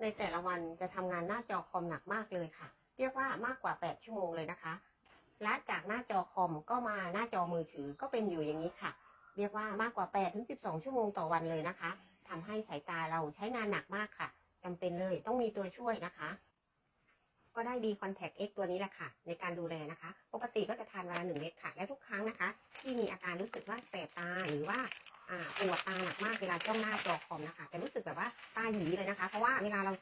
ในแต่ละวันจะทำงานหน้าจอคอมหนักมากเลยค่ะ เรียกว่ามากกว่า 8 ชั่วโมงเลยนะคะและจากหน้าจอคอมก็มาหน้าจอมือถือก็เป็นอยู่อย่างนี้ค่ะ เรียกว่ามากกว่า8ถึง12 ชั่วโมงต่อวันเลยนะคะทำให้สายตาเราใช้งานหนักมากค่ะจำเป็นเลยต้องมีตัวช่วยนะคะ ก็ได้ดีคอนแทคเอ็กตัวนี้แหละค่ะ ในการดูแลนะคะ ปกติก็จะทานวันละหนึ่งเม็ดค่ะ และทุกครั้งนะคะ ที่มีอาการรู้สึกว่าแสบตาหรือว่า ปวดตาหนักมากเวลาจ้องหน้าจอคอมนะคะจะรู้สึกแบบว่าตาหยีเลยนะคะเพราะว่าเวลาเรา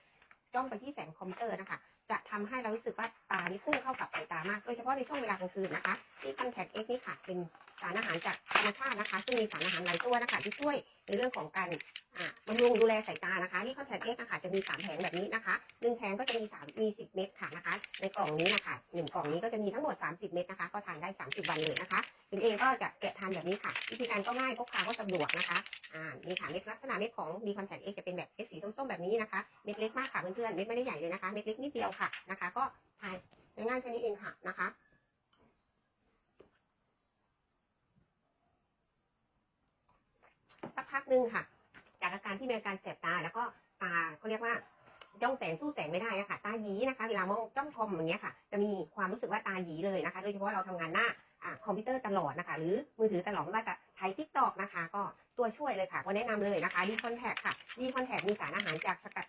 จ้องไปที่แสงคอมพิวเตอร์นะคะจะทำให้เรารู้สึกว่าตานี่พุ่งเข้ากับสายตามาก โดยเฉพาะในช่วงเวลากลางคืนนะคะ ที่คอนแทคเอ็กนี่ค่ะเป็นสารอาหารจากธรรมชาตินะคะ ซึ่งมีสารอาหารหลายตัวนะคะ ที่ช่วยในเรื่องของการบำรุงดูแลสายตานะคะนี่คอนแทคเอ็กนะคะจะมีสามแผงแบบนี้นะคะหนึ่งแผงก็จะมีสามมีสิบเม็ดค่ะนะคะ ในกล่องนี้นะคะหนึ่งกล่องนี้ก็จะมีทั้งหมด 30 เม็ดนะคะ ก็ทานได้ 30 วันเลยนะคะคุณเองก็จะแกะทานแบบนี้ค่ะ วิธีการก็ง่ายพกพาก็สะดวกนะคะอ่านี่ค่ะเม็ดลักษณะเม็ดของดีคอนแทคเอ็กจะเป็นแบบเม็ดสีส้มๆแบบนี้นะคะ เม็ดเล็กมากค่ะเพื่อนๆ เม็ดไม่ได้ใหญ่เลยนะคะ เม็ดเล็กนิดเดียวค่ะนะคะ ก็ทานง่ายแค่นี้เองค่ะนะคะสักพักหนึ่งค่ะ จากอาการที่มีอาการแสบตาแล้วก็ตาเขาเรียกว่าจ้องแสงสู้แสงไม่ได้อะค่ะ ตาหยีนะคะ เวลามองจ้องคอมอย่างเงี้ยค่ะ จะมีความรู้สึกว่าตาหยีเลยนะคะ โดยเฉพาะเราทำงานหน้าอคอมพิวเตอร์ตลอดนะคะ หรือมือถือตลอดไม่ว่าจะไทยทิกตอกนะคะ ก็ตัวช่วยเลยค่ะ ก็แนะนำเลยนะคะดีคอนแทคค่ะดีคอนแทคมีสารอาหารจากสกัด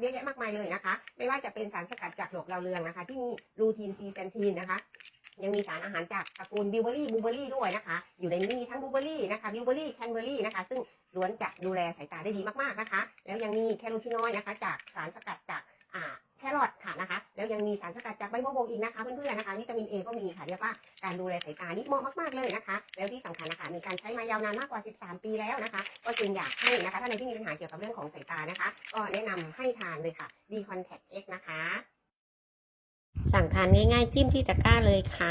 เยอะแยะมากมายเลยนะคะ ไม่ว่าจะเป็นสารสกัดจากดอกดาวเรืองนะคะ ที่มีลูทีนซีแซนทีนนะคะ ยังมีสารอาหารจากตระกูลบิวเบอรี่บูเบอรี่ด้วยนะคะ อยู่ในนี้มีทั้งบูเบอรี่นะคะบิวเบอรี่แคนเบอรี่นะคะ ซึ่งล้วนจะดูแลสายตาได้ดีมากๆนะคะ แล้วยังมีแคโรทีนอยด์นะคะ จากสารสกัดจาก ยังมีสารสกัดจากใบโมโบกอีกนะคะเพื่อนๆนะคะวิตามินเอก็มีค่ะเรียกว่าการดูแลสายตานี่เหมาะมากๆเลยนะคะ แล้วที่สำคัญนะคะมีการใช้มายาวนานมากกว่า 13 ปีแล้วนะคะ ก็จึงอยากให้นะคะท่านใดที่มีปัญหาเกี่ยวกับเรื่องของสายตานะคะ ก็แนะนำให้ทานเลยค่ะดีคอนแทคเอ็กนะคะ สั่งทานง่ายๆจิ้มที่ตะกร้าเลยค่ะ